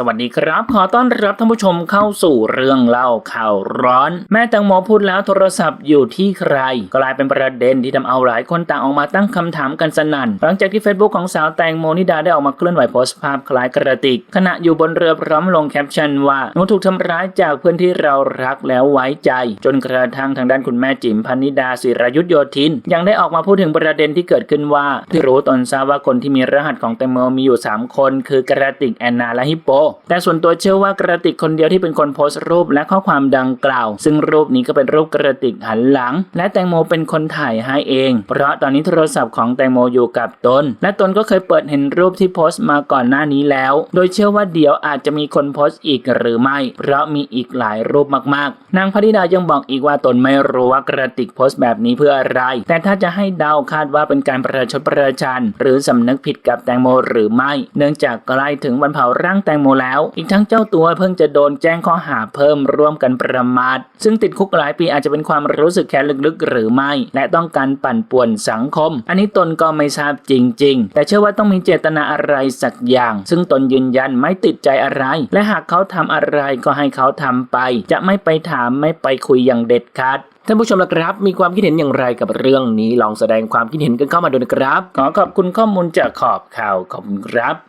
สวัสดีครับ ขอต้อนรับท่านผู้ชมเข้าสู่เรื่องเล่าข่าวร้อน แม่แตงโมพูดแล้วโทรศัพท์อยู่ที่ใคร กลายเป็นประเด็นที่ทำเอาหลายคนต่างออกมาตั้งคำถามกันสนั่น หลังจากที่ Facebook ของสาวแตงโมนิดาได้ออกมาเคลื่อนไหวโพสต์ภาพคล้ายกระติก ขณะอยู่บนเรือพร้อมลงแคปชั่นว่าหนูถูกทำร้ายจากเพื่อนที่เรารักแล้วไว้ใจ จนกระทั่งทางด้านคุณแม่จิ๋มพนิดาศิรยุทธโยธิน ยังได้ออกมาพูดถึงประเด็นที่เกิดขึ้นว่าที่รู้ตนทราบว่าคนที่มีรหัสของแตงโมมีอยู่ 3 คน คือกระติกแอนนาและฮิปโปแต่ส่วนตัวเชื่อว่ากระติกคนเดียวที่เป็นคนโพสต์รูปและข้อความดังกล่าว ซึ่งรูปนี้ก็เป็นรูปกระติกหันหลัง และแตงโมเป็นคนถ่ายให้เอง เพราะตอนนี้โทรศัพท์ของแตงโมอยู่กับตน และตนก็เคยเปิดเห็นรูปที่โพสต์มาก่อนหน้านี้แล้ว โดยเชื่อว่าเดี๋ยวอาจจะมีคนโพสต์อีกหรือไม่ เพราะมีอีกหลายรูปมากๆ นางพนิดายังบอกอีกว่าตนไม่รู้ว่ากระติกโพสต์แบบนี้เพื่ออะไร แต่ถ้าจะให้เดาคาดว่าเป็นการประชดประชัน หรือสำนึกผิดกับแตงโมหรือไม่ เนื่องจากใกล้ถึงวันเผาร่างแตงโมแล้ว อีกทั้งเจ้าตัวเพิ่งจะโดนแจ้งข้อหาเพิ่มร่วมกันประมาท ซึ่งติดคุกหลายปีอาจจะเป็นความรู้สึกแค้นลึกๆ หรือไม่ และต้องการปั่นป่วนสังคม อันนี้ตนก็ไม่ทราบจริง ๆ แต่เชื่อว่าต้องมีเจตนาอะไรสักอย่าง ซึ่งตนยืนยันไม่ติดใจอะไร และหากเขาทำอะไรก็ให้เขาทำไป จะไม่ไปถามไม่ไปคุยอย่างเด็ดขาดท่านผู้ชมละครับ มีความคิดเห็นอย่างไรกับเรื่องนี้ลองแสดงความคิดเห็นกันเข้ามาดูนะครับ ขอขอบคุณข้อมูลจากขอบข่าวขอบคุณครับ